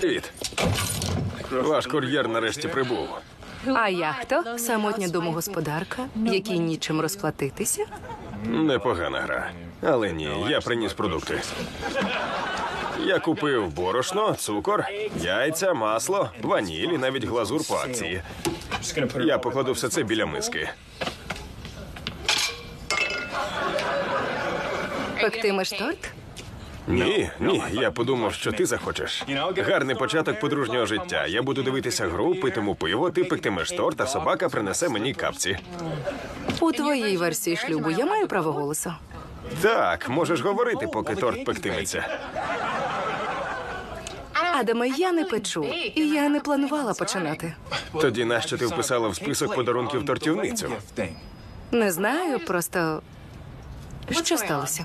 Привіт. Ваш кур'єр нарешті прибув. А я хто? Самотня домогосподарка, якій нічим розплатитися? Непогана гра. Але ні, я приніс продукти. Я купив борошно, цукор, яйця, масло, ваніль і навіть глазур по акції. Я покладу все це біля миски. Пектимеш торт? Ні, ні, я подумав, що ти захочеш. Гарний початок подружнього життя. Я буду дивитися гру, питиму пиво, ти пектимеш торт, а собака принесе мені капці. У твоїй версії шлюбу я маю право голосу. Так, можеш говорити, поки торт пектиметься. Адаме, я не печу, і я не планувала починати. Тоді нащо ти вписала в список подарунків тортівницю? Не знаю, просто що сталося?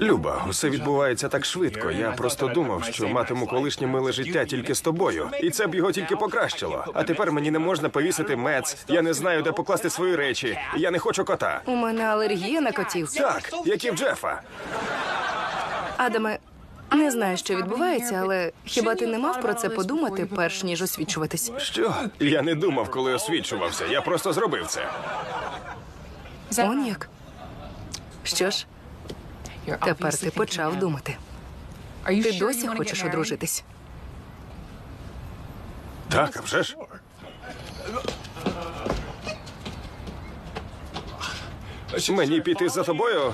Люба, усе відбувається так швидко. Я просто думав, що матиму колишнє миле життя тільки з тобою, і це б його тільки покращило. А тепер мені не можна повісити мец. Я не знаю, де покласти свої речі. Я не хочу кота. У мене алергія на котів. Так, як і в Джефа. Адаме, не знаю, що відбувається, але хіба ти не мав про це подумати, перш ніж освічуватись? Що? Я не думав, коли освічувався. Я просто зробив це. Он як? Що ж, тепер ти почав думати. Ти досі хочеш одружитись? Так, а вже ж. Мені піти за тобою?